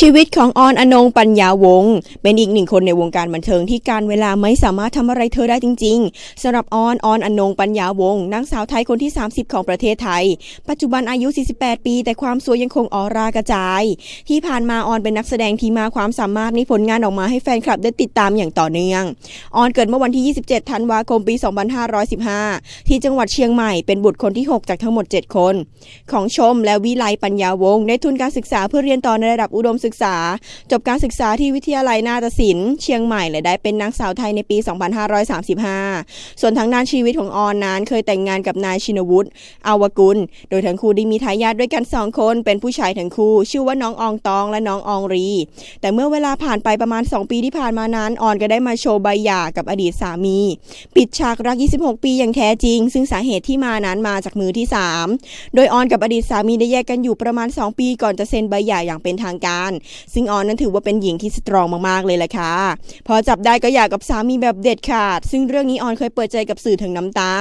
ชีวิตของออนอนงปัญญาวงศ์เป็นอีกหนึ่งคนในวงการบันเทิงที่การเวลาไม่สามารถทำอะไรเธอได้จริง ๆสำหรับออนออนอนงปัญญาวงศ์นางสาวไทยคนที่ 30 ของประเทศไทย ปัจจุบันอายุ 48 ปี แต่ความสวยยังคงออรากระจาย ที่ผ่านมาออนเป็นนักแสดงที่มาความสามารถมีผลงานออกมาให้แฟนคลับได้ติดตามอย่างต่อเนื่องออนเกิดเมื่อวันที่ 27 ธันวาคมปี 2515 ที่จังหวัดเชียงใหม่เป็นบุตรคนที่ 6 จากทั้งหมด 7 คน ของชมและวิไลปัญญาวงศ์ได้ทุนการศึกษาเพื่อเรียนต่อในระดับอุดมศึกษา จบการศึกษาที่วิทยาลัยนาฏศิลป์เชียงใหม่และได้เป็นนางสาวไทยในปี 2535 ส่วนทางด้านชีวิตของออนนั้นเคยแต่งงานกับนายชินวุฒิอาวกุล โดยทั้งคู่ได้มีทายาทด้วยกันสองคนเป็นผู้ชายทั้งคู่ ชื่อว่าน้องอองตองและน้องอองรี แต่เมื่อเวลาผ่านไปประมาณ 2 ปีที่ผ่านมานั้นออนก็ได้มาโชว์ใบหย่ากับอดีตสามี ปิดฉากรัก 26 ปีอย่างแท้จริง ซึ่งสาเหตุที่มานั้นมาจากมือที่ 3 โดยออนกับอดีตสามีได้แยกกันอยู่ประมาณ 2 ปีก่อนจะเซ็นใบหย่าอย่างเป็นทางการซึ่งออนนั้นถือว่าเป็นหญิงที่สตรองมากๆเลยแหละค่ะ พอจับได้ก็หย่ากกับสามีแบบเด็ดขาด ซึ่งเรื่องนี้ออนเคยเปิดใจกับสื่อถึงน้ำตา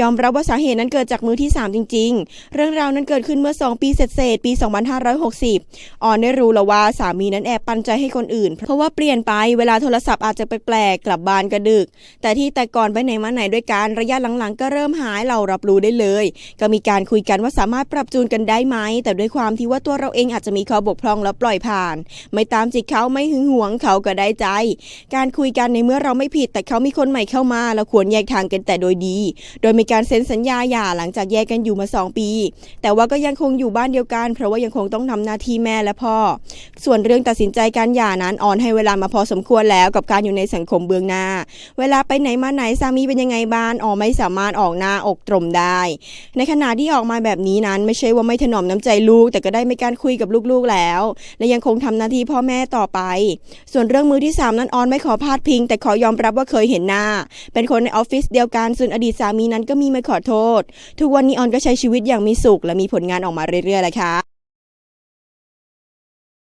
ยอมรับว่าสาเหตุนั้นเกิดจากมือที่ 3 จริง ๆ เรื่องราวนั้นเกิดขึ้นเมื่อ 2 ปีเศษๆปี 2560 ออนได้รู้แล้วว่าสามีนั้นแอบปันใจให้คนอื่น เพราะว่าเปลี่ยนไปเวลาโทรศัพท์อาจจะแปลกๆกลับบ้านก็ดึก แต่ที่แต่ก่อนไปไหนมาไหนด้วยกันระยะหลังๆ ก็เริ่มหายเรารับรู้ได้เลย ก็มีการคุยกันว่าสามารถปรับจูนกันได้ไหมแต่ด้วยความที่ว่าตัวเราเองอาจจะมีข้อบกพร่องแล้วปล่อยผ่านไม่ตามจิตเขาไม่หึงหวงเขาก็ได้ใจ การคุยกันในเมื่อเราไม่ผิด แต่เขามีคนใหม่เข้ามา เราควรแยกทางกันแต่โดยดี โดยมีการเซ็นสัญญาหย่าหลังจากแยกกันอยู่มา 2 ปี แต่ว่าก็ยังคงอยู่บ้านเดียวกัน เพราะว่ายังคงต้องทำหน้าที่แม่และพ่อ ส่วนเรื่องตัดสินใจการหย่านั้นออนให้เวลามาพอสมควรแล้วกับการอยู่ในสังคมเบื้องหน้า เวลาไปไหนมาไหนสามีเป็นยังไงบ้านออกไม่สามารถออกหน้าอกตรมได้ ในขณะที่ออกมาแบบนี้นั้นไม่ใช่ว่าไม่ถนอมน้ำใจลูก แต่ก็ได้มีการคุยกับลูกๆแล้ว และยังคงทำหน้าที่พ่อแม่ต่อไป ส่วนเรื่องมือที่ 3 นั้นออนไม่ขอพาดพิง แต่ขอยอมรับว่าเคยเห็นหน้า เป็นคนในออฟฟิศเดียวกันส่วนอดีตสามีนั้นก็มีมาขอโทษ ทุกวันนี้ออนก็ใช้ชีวิตอย่างมีสุข และมีผลงานออกมาเรื่อยๆแหละค่ะ